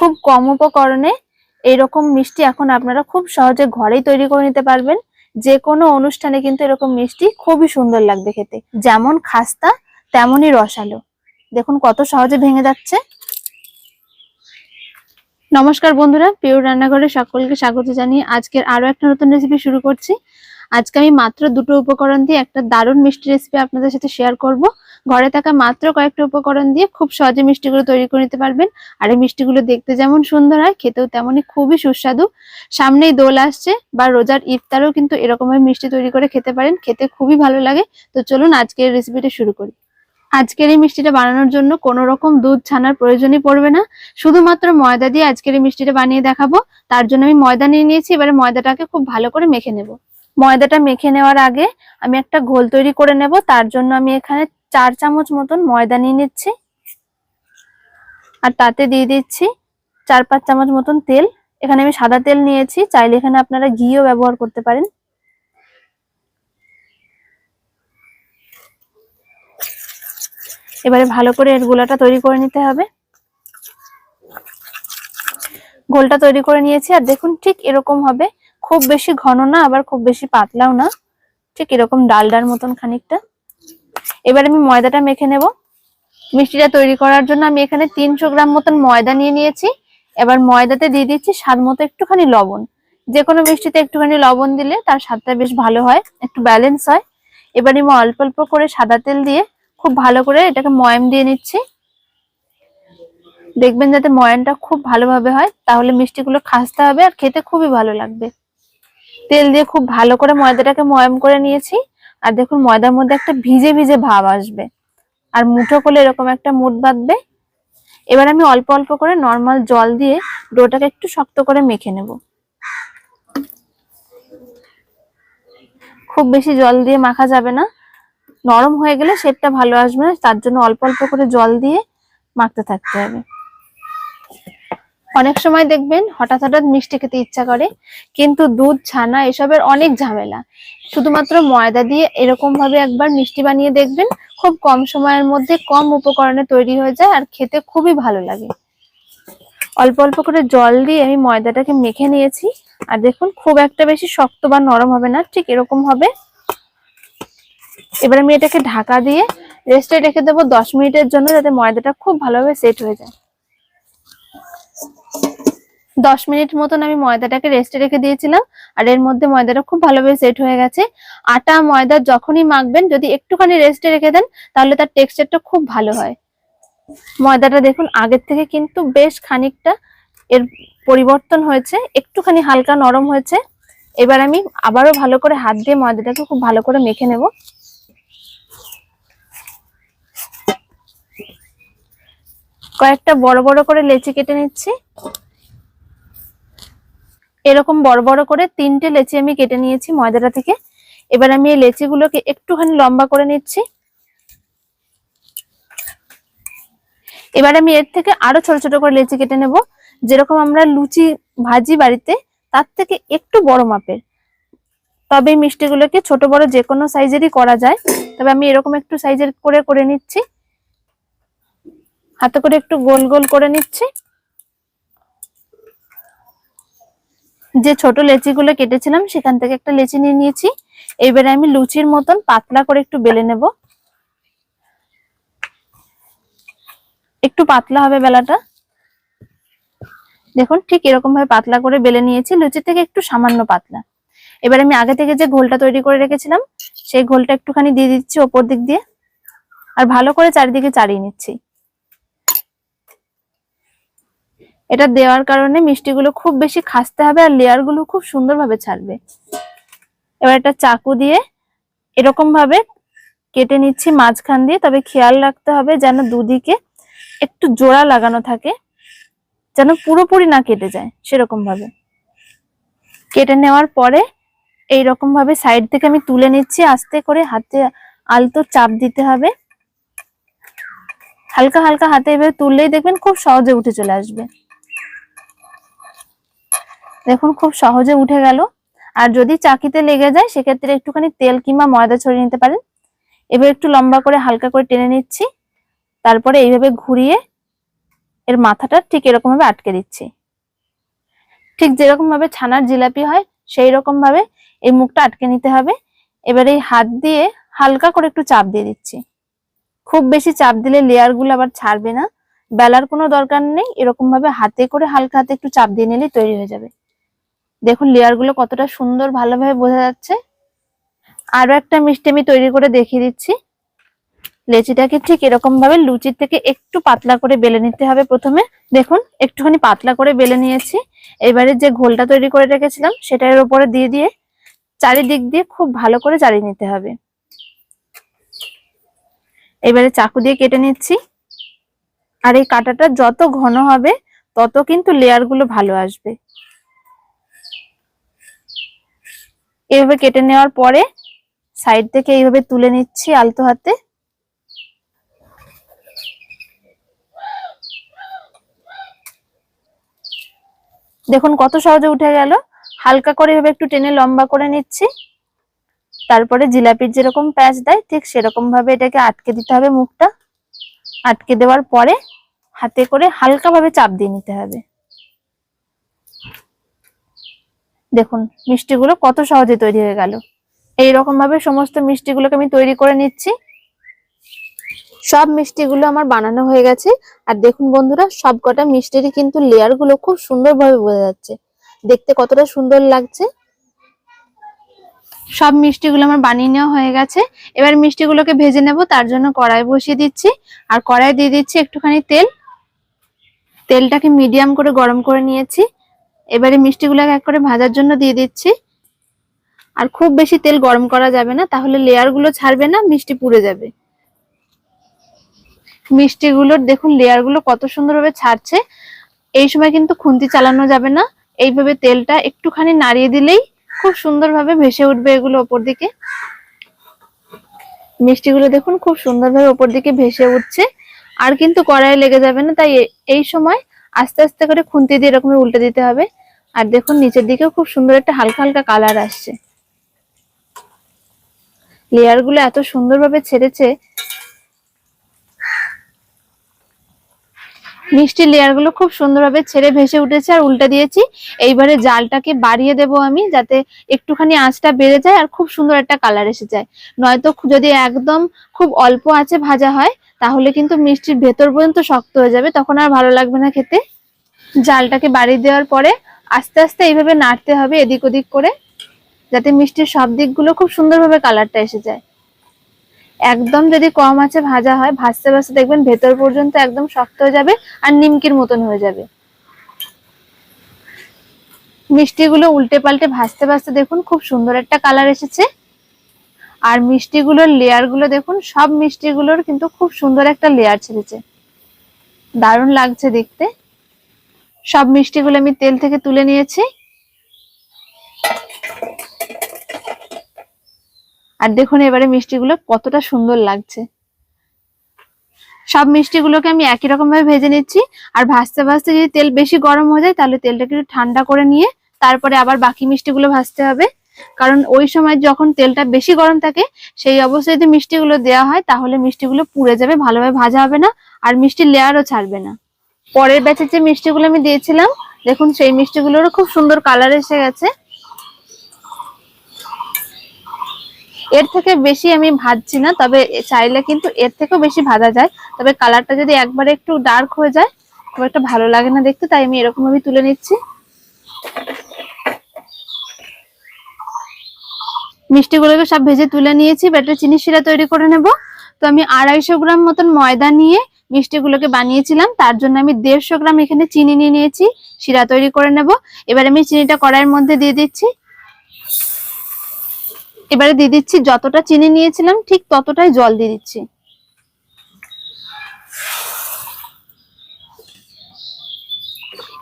খুব কম উপকরণে এরকম মিষ্টি এখন আপনারা খুব সহজে ঘরেই তৈরি করে নিতে পারবেন। যে কোনো অনুষ্ঠানে কিন্তু এরকম মিষ্টি খুবই সুন্দর লাগবে খেতে। যেমন খাস্তা, তেমনই রসালো। দেখুন কত সহজে ভেঙে যাচ্ছে। নমস্কার বন্ধুরা, পিওর রান্নাঘরে সকলকে স্বাগত জানিয়ে আজকের আরও একটা নতুন রেসিপি শুরু করছি। আজকে আমি মাত্র দুটো উপকরণ দিয়ে একটা দারুণ মিষ্টি রেসিপি আপনাদের সাথে শেয়ার করব। ঘরে থাকা মাত্র কয়েকটা উপকরণ দিয়ে খুব সহজে মিষ্টিগুলো তৈরি করে নিতে পারবেন। আর এই মিষ্টিগুলো দেখতে যেমন সুন্দর হয়, খেতেও তেমনই খুবই সুস্বাদু। সামনেই দোল আসছে বা রোজার ইফতারও কিন্তু এরকমভাবে মিষ্টি তৈরি করে খেতে পারেন, খেতে খুবই ভালো লাগে। তো চলুন আজকের রেসিপিটা শুরু করি। আজকের এই মিষ্টিটা বানানোর জন্য কোনো রকম দুধ ছানার প্রয়োজনই পড়বে না। শুধুমাত্র ময়দা দিয়ে আজকের এই মিষ্টিটা বানিয়ে দেখাবো। তার জন্য আমি ময়দা নিয়ে নিয়েছি, এবারে ময়দাটাকে খুব ভালো করে মেখে নেব। ময়দাটা মেখে নেওয়ার আগে আমি একটা ঘোল তৈরি করে নেব। তার জন্য আমি এখানে চার চামচ মতন ময়দা নিয়ে নিচ্ছি। আর তাতে দিয়ে দিচ্ছি চার পাঁচ চামচ মতন তেল। এখানে আমি সাদা তেল নিয়েছি, চাইলে এখানে আপনারা ঘিও ব্যবহার করতে পারেন। এবারে ভালো করে এর গোলাটা তৈরি করে নিতে হবে। গোলটা তৈরি করে নিয়েছি, আর দেখুন ঠিক এরকম হবে। খুব বেশি ঘন না, আবার খুব বেশি পাতলাও না। ঠিক এরকম ডালডার মতন খানিকটা। এবার আমি ময়দাটা মেখে নেব। মিষ্টিটা তৈরি করার জন্য আমি এখানে তিনশো গ্রাম মতন ময়দা নিয়ে নিয়েছি। এবার ময়দাতে দিয়ে দিচ্ছি স্বাদ মতো একটুখানি লবণ। যে কোনো মিষ্টিতে একটুখানি লবণ দিলে তার স্বাদটা বেশ ভালো হয়, একটু ব্যালেন্স হয়। এবার আমি অল্প অল্প করে সাদা তেল দিয়ে খুব ভালো করে এটাকে ময়াম দিয়ে নিচ্ছি। দেখবেন যাতে ময়ানটা খুব ভালোভাবে হয়, তাহলে মিষ্টিগুলো খাসতে হবে আর খেতে খুবই ভালো লাগবে। তেল দিয়ে খুব ভালো করে ময়দাটাকে ময়াম করে নিয়েছি। আর দেখুন ময়দার মধ্যে একটা ভিজে ভিজে ভাব আসবে। আর মুঠো করলে এরকম একটা মুঠ বাঁধবে। এবার আমি অল্প অল্প করে নর্মাল জল দিয়ে ডোটাকে একটু শক্ত করে মেখে নেব। খুব বেশি জল দিয়ে মাখা যাবে না। নরম হয়ে গেলে শেপটা ভালো আসবে না, তার জন্য অল্প অল্প করে জল দিয়ে মাখতে থাকতে হবে। অনেক সময় দেখবেন হঠাৎ হঠাৎ মিষ্টি খেতে ইচ্ছা করে, কিন্তু দুধ, ছানা এসবের অনেক ঝামেলা। শুধুমাত্র ময়দা দিয়ে এরকম ভাবে একবার মিষ্টি বানিয়ে দেখবেন, খুব কম সময়ের মধ্যে কম উপকরণে তৈরি হয়ে যায় আর খেতে খুবই ভালো লাগে। অল্প অল্প করে জল দিয়ে আমি ময়দাটাকে মেখে নিয়েছি, আর দেখুন খুব একটা বেশি শক্ত বা নরম হবে না, ঠিক এরকম হবে। এবার আমি এটাকে ঢাকা দিয়ে রেস্টে রেখে দেবো দশ মিনিটের জন্য, যাতে ময়দাটা খুব ভালোভাবে সেট হয়ে যায়। দশ মিনিট মতন আমি ময়দাটাকে রেস্টে রেখে দিয়েছিলাম, আর এর মধ্যে ময়দাটা খুব ভালোভাবে সেট হয়ে গেছে। আটা, ময়দা যখনই মাখবেন, যদি একটুখানি রেস্টে রেখে দেন, তাহলে তার টেক্সচারটা খুব ভালো হয়। ময়দাটা দেখুন, আগের থেকে কিন্তু বেশ খানিকটা এর পরিবর্তন হয়েছে, একটুখানি হালকা নরম হয়েছে। এবার আমি আবারও ভালো করে হাত দিয়ে ময়দাটাকে খুব ভালো করে মেখে নেব। কয়েকটা বড় বড় করে লেচি কেটে নিচ্ছি। এরকম বড় বড় করে তিনটে লেচি আমি কেটে নিয়েছি ময়দাটা থেকে। এবার আমি এই লেচিগুলোকে একটুখানি লম্বা করে নিচ্ছি। এবার আমি এর থেকে আরও ছোট ছোট করে লেচি কেটে নেব। যেরকম আমরা লুচি ভাজি বাড়িতে, তার থেকে একটু বড় মাপের। তবে মিষ্টিগুলোকে ছোট বড় যে কোনো সাইজেরই করা যায়। তবে আমি এরকম একটু সাইজের করে করে নিচ্ছি। হাতে করে একটু গোল গোল করে নিচ্ছি। যে ছোট লেচিগুলো কেটেছিলাম, সেখান থেকে একটা লেচি নিয়ে নিয়েছি। এবারে আমি লুচির মতন পাতলা করে একটু বেলে নেব। একটু পাতলা হবে বেলাটা। দেখুন, ঠিক এরকম ভাবে পাতলা করে বেলে নিয়েছি। লুচি থেকে একটু সামান্য পাতলা। এবার আমি আগে থেকে যে ঘোলটা তৈরি করে রেখেছিলাম, সেই ঘোলটা একটুখানি দিয়ে দিচ্ছি ওপর দিক দিয়ে। আর ভালো করে চারিদিকে চাড়িয়ে নিচ্ছি। এটা দেওয়ার কারণে মিষ্টিগুলো খুব বেশি খাসতে হবে আর লেয়ারগুলো খুব সুন্দরভাবে ছাড়বে। এবার একটা চাকু দিয়ে এরকম ভাবে কেটে নিচ্ছি মাঝখান দিয়ে, তবে খেয়াল রাখতে হবে যেন দুদিকে একটু জোড়া লাগানো থাকে, যেন পুরোপুরি না কেটে যায় সেরকম ভাবে কেটে নেওয়ার পরে এইরকম ভাবে সাইড থেকে আমি তুলে নিচ্ছি, আস্তে করে হাতে আলতো চাপ দিতে হবে। হালকা হালকা হাতে এভাবে তুললেই দেখবেন খুব সহজে উঠে চলে আসবে। দেখুন খুব সহজে উঠে গেল। আর যদি চাকিতে লেগে যায়, সেক্ষেত্রে একটুখানি তেল কিংবা ময়দা ছড়িয়ে নিতে পারেন। এবার একটু লম্বা করে হালকা করে টেনে নিচ্ছি। তারপরে এইভাবে ঘুরিয়ে এর মাথাটা ঠিক এরকম ভাবে আটকে দিচ্ছি। ঠিক যেরকম ভাবে ছানার জিলাপি হয় সেই রকম ভাবে এই মুখটা আটকে নিতে হবে। এবার এই হাত দিয়ে হালকা করে একটু চাপ দিয়ে দিচ্ছি। খুব বেশি চাপ দিলে লেয়ারগুলো আবার ছাড়বে না। বেলার কোনো দরকার নেই এরকম ভাবে হাতে করে হালকা হাতে একটু চাপ দিয়ে নিলেই তৈরি হয়ে যাবে। দেখুন লেয়ারগুলো কতটা সুন্দর ভালোভাবে বোঝা যাচ্ছে। আরও একটা মিষ্টি আমি তৈরি করে দেখিয়ে দিচ্ছি। লেচিটাকে ঠিক এরকম ভাবে লুচির থেকে একটু পাতলা করে বেলে নিতে হবে প্রথমে। দেখুন, একটুখানি পাতলা করে বেলে নিয়েছি। এবারে যে ঘোলটা তৈরি করে রেখেছিলাম, সেটার উপরে দিয়ে দিয়ে চারিদিক দিয়ে খুব ভালো করে চালিয়ে নিতে হবে। এবারে চাকু দিয়ে কেটে নিচ্ছি। আর এই কাটাটা যত ঘন হবে, তত কিন্তু লেয়ারগুলো ভালো আসবে। এইভাবে কেটে নেওয়ার পরে সাইড থেকে এইভাবে তুলে নিচ্ছি আলতো হাতে। দেখুন কত সহজে উঠে গেল। হালকা করে এভাবে একটু টেনে লম্বা করে নিচ্ছি। তারপরে জিলাপির যেরকম প্যাচ দেয়, ঠিক সেরকম ভাবে এটাকে আটকে দিতে হবে মুখটা। আটকে দেওয়ার পরে হাতে করে হালকা ভাবে চাপ দিয়ে নিতে হবে। দেখুন, মিষ্টিগুলো কত সহজে তৈরি হয়ে গেল। এইরকম ভাবে সমস্ত মিষ্টিগুলোকে আমি তৈরি করে নিচ্ছি। সব মিষ্টিগুলো আমার বানানো হয়ে গেছে। আর দেখুন বন্ধুরা, সবকটা মিষ্টিরই কিন্তু লেয়ারগুলো খুব সুন্দরভাবে বোঝা যাচ্ছে। দেখতে কতটা সুন্দর লাগছে। সব মিষ্টিগুলো আমার বানিয়ে নেওয়া হয়ে গেছে। এবার মিষ্টিগুলোকে ভেজে নেব, তার জন্য কড়াই বসিয়ে দিচ্ছি। আর কড়াই দিয়ে দিচ্ছি একটুখানি তেল। তেলটাকে মিডিয়াম করে গরম করে নিয়েছি। এবারে মিষ্টিগুলোকে এক করে ভাজার জন্য দিয়ে দিচ্ছি। আর খুব বেশি তেল গরম করা যাবে না, তাহলে লেয়ারগুলো ছাড়বে না, মিষ্টি পুড়ে যাবে। মিষ্টিগুলোর দেখুন লেয়ারগুলো কত সুন্দরভাবে ছাড়ছে। এই সময় কিন্তু খুন্তি চালানো যাবে না, এইভাবে তেলটা একটুখানি নাড়িয়ে দিলেই খুব সুন্দরভাবে ভেসে উঠবে এগুলো ওপর দিকে। মিষ্টিগুলো দেখুন খুব সুন্দরভাবে ওপর দিকে ভেসে উঠছে, আর কিন্তু কড়াই লেগে যাবে না, তাই এই সময় আস্তে আস্তে করে খুন্তি দিয়ে এরকম উল্টে দিতে হবে। আর দেখুন, নিচের দিকেও খুব সুন্দর একটা হালকা হালকা কালার আসছে। লেয়ারগুলো এত সুন্দরভাবে ছেড়েছে। মিষ্টি লেয়ারগুলো খুব সুন্দরভাবে ছেড়ে ভেসে উঠেছে। আর উল্টা দিয়েছি, এইবারে জালটাকে বাড়িয়ে দেব আমি, যাতে একটুখানি আঁচটা বেড়ে যায় আর খুব সুন্দর একটা কালার এসে যায়। নয়তো যদি একদম খুব অল্প আঁচে ভাজা হয়, তাহলে কিন্তু মিষ্টির ভেতর পর্যন্ত শক্ত হয়ে যাবে। তখন আর ভালো লাগবে না খেতে। জালটাকে বাড়িয়ে দেওয়ার পরে আস্তে আস্তে এইভাবে নাড়তে হবে এদিক ওদিক করে, যাতে মিষ্টির সব দিকগুলো খুব সুন্দরভাবে কালারটা এসে যায়। একদম যদি কম আছে ভাজা হয়, ভাজতে ভাজতে দেখবেন ভেতর পর্যন্ত একদম শক্ত হয়ে যাবে আর নিমকির মতন হয়ে যাবে। মিষ্টিগুলো উল্টে পাল্টে ভাজতে ভাজতে দেখুন খুব সুন্দর একটা কালার এসেছে। আর মিষ্টিগুলোর লেয়ারগুলো দেখুন, সব মিষ্টিগুলোর কিন্তু খুব সুন্দর একটা লেয়ার ছেড়েছে। দারুণ লাগছে দেখতে। সব মিষ্টিগুলো আমি তেল থেকে তুলে নিয়েছি। আর দেখুন এবারে মিষ্টিগুলো কতটা সুন্দর লাগছে। সব মিষ্টিগুলোকে আমি একই রকম ভাবে ভেজে নিচ্ছি। আর ভাজতে ভাজতে যদি তেল বেশি গরম হয়ে যায়, তাহলে তেলটাকে একটু ঠান্ডা করে নিয়ে তারপরে আবার বাকি মিষ্টিগুলো ভাজতে হবে। কারণ ওই সময় যখন তেলটা বেশি গরম থাকে, সেই অবস্থায় যদি মিষ্টিগুলো দেওয়া হয়, তাহলে মিষ্টিগুলো পুড়ে যাবে, ভালোভাবে ভাজা হবে না, আর মিষ্টির লেয়ারও ছাড়বে না। পরের ব্যাচের যে মিষ্টিগুলো আমি দিয়েছিলাম, দেখুন সেই মিষ্টিগুলোরও খুব সুন্দর কালার এসে গেছে। এর থেকে বেশি আমি ভাজছি না, তবে চাইলে কিন্তু এর থেকেও বেশি ভাজা যায়। তবে কালারটা যদি একবারে একটু ডার্ক হয়ে যায়, খুব একটা ভালো লাগে না দেখতে, তাই আমি এরকম ভাবে তুলে নিচ্ছি। মিষ্টিগুলোকে সব ভেজে তুলে নিয়েছি, ব্যাটার চিনি শিরা তৈরি করে নেব। তো আমি আড়াইশো গ্রাম মতন ময়দা নিয়ে মিষ্টিগুলোকে বানিয়েছিলাম, তার জন্য আমি দেড়শো গ্রাম এখানে চিনি নিয়ে নিয়েছি, শিরা তৈরি করে নেব। এবার আমি চিনিটা কড়াইয়ের মধ্যে দিয়ে দিচ্ছি। এবারে দিয়ে দিচ্ছি যতটা চিনি নিয়েছিলাম, ঠিক ততটাই জল দিয়ে দিচ্ছি।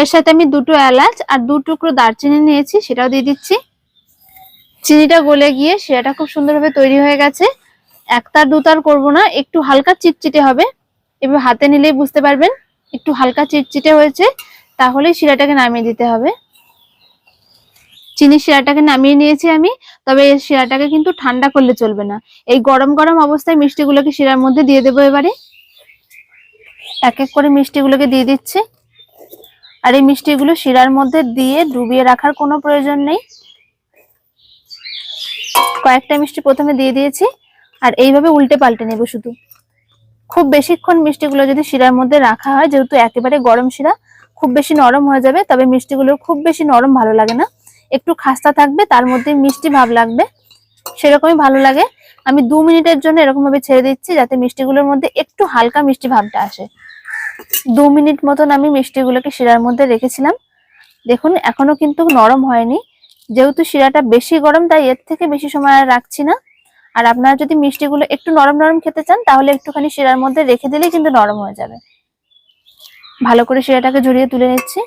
এর সাথে আমি দুটো এলাচ আর দু টুকরো দারচিনি নিয়েছি, সেটাও দিয়ে দিচ্ছি। চিনিটা গলে গিয়ে সেটা খুব সুন্দরভাবে তৈরি হয়ে গেছে। একতার দুতার করব না, একটু হালকা চিটচিটে হবে। এবার হাতে নিলেই বুঝতে পারবেন, একটু হালকা চিটচিটে হয়েছে, তাহলেই শিরাটাকে নামিয়ে দিতে হবে। চিনি শিরাটাকে নামিয়ে নিয়েছি আমি, তবে এই শিরাটাকে কিন্তু ঠান্ডা করলে চলবে না। এই গরম গরম অবস্থায় মিষ্টিগুলোকে শিরার মধ্যে দিয়ে দেবো এবারে। এক এক করে মিষ্টিগুলোকে দিয়ে দিচ্ছি। আর এই মিষ্টিগুলো শিরার মধ্যে দিয়ে ডুবিয়ে রাখার কোনো প্রয়োজন নেই। কয়েকটা মিষ্টি প্রথমে দিয়ে দিয়েছি, আর এইভাবে উল্টে পাল্টে নেব শুধু। খুব বেশিক্ষণ মিষ্টিগুলো যদি শিরার মধ্যে রাখা হয়, যেহেতু একেবারে গরম শিরা, খুব বেশি নরম হয়ে যাবে, তবে মিষ্টিগুলো খুব বেশি নরম ভালো লাগে না। একটু খাস্তা থাকবে, তার মধ্যে মিষ্টি ভাব লাগবে, সেরকমই ভালো লাগে। আমি দু মিনিটের জন্য এরকম ভাবে ছেড়ে দিচ্ছি, যাতে মিষ্টিগুলোর মধ্যে একটু হালকা মিষ্টি ভাবটা আসে। দু মিনিট মতন আমি মিষ্টিগুলোকে শিরার মধ্যে রেখেছিলাম। দেখুন, এখনও কিন্তু নরম হয়নি। যেহেতু শিরাটা বেশি গরম, তাই এর থেকে বেশি সময় আর রাখছি না। আর আপনারা যদি মিষ্টিগুলো একটু নরম নরম খেতে চান, তাহলে একটুখানি শিরার মধ্যে রেখে দিলেই কিন্তু নরম হয়ে যাবে। ভালো করে শিরাটাকে ঝরিয়ে তুলে নিচ্ছি।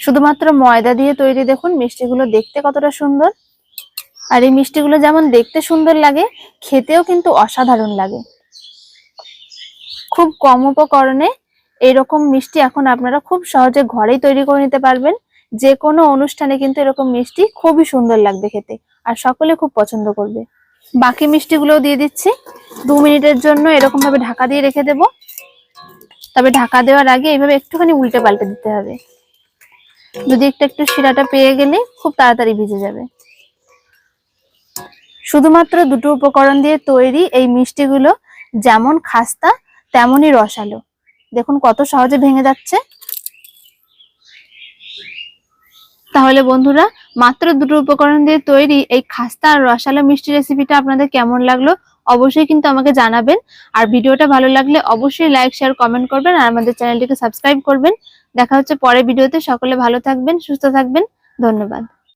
শুধুমাত্র ময়দা দিয়ে তৈরি দেখুন, মিষ্টিগুলো দেখতে কতটা সুন্দর। আর এই মিষ্টিগুলো যেমন দেখতে সুন্দর লাগে, খেতেও কিন্তু অসাধারণ লাগে। খুব কম উপকরণে এরকম মিষ্টি এখন আপনারা খুব সহজে ঘরেই তৈরি করে নিতে পারবেন। যে কোনো অনুষ্ঠানে কিন্তু এরকম মিষ্টি খুবই সুন্দর লাগবে খেতে, আর সকলে খুব পছন্দ করবে। বাকি মিষ্টিগুলোও দিয়ে দিচ্ছি। দু মিনিটের জন্য এরকম ভাবে ঢাকা দিয়ে রেখে দেব। তবে ঢাকা দেওয়ার আগে এইভাবে একটুখানি উল্টে পাল্টে দিতে হবে। যদি একটু একটু শিরাটা পেয়ে গেলে খুব তাড়াতাড়ি ভিজে যাবে। শুধুমাত্র দুটো উপকরণ দিয়ে তৈরি এই মিষ্টিগুলো যেমন খাস্তা, তেমনই রসালো। দেখুন কত সহজে ভেঙে যাচ্ছে। তাহলে বন্ধুরা, মাত্র দুটো উপকরণ দিয়ে তৈরি এই খাস্তা আর রসালো মিষ্টি রেসিপিটা আপনাদের কেমন লাগল অবশ্যই কিন্তু আমাকে জানাবেন। আর ভিডিওটা ভালো লাগলে অবশ্যই লাইক শেয়ার কমেন্ট করবেন আর আমাদের চ্যানেলটিকে সাবস্ক্রাইব করবেন। দেখা হচ্ছে পরের ভিডিওতে। সকলে ভালো থাকবেন, সুস্থ থাকবেন। ধন্যবাদ।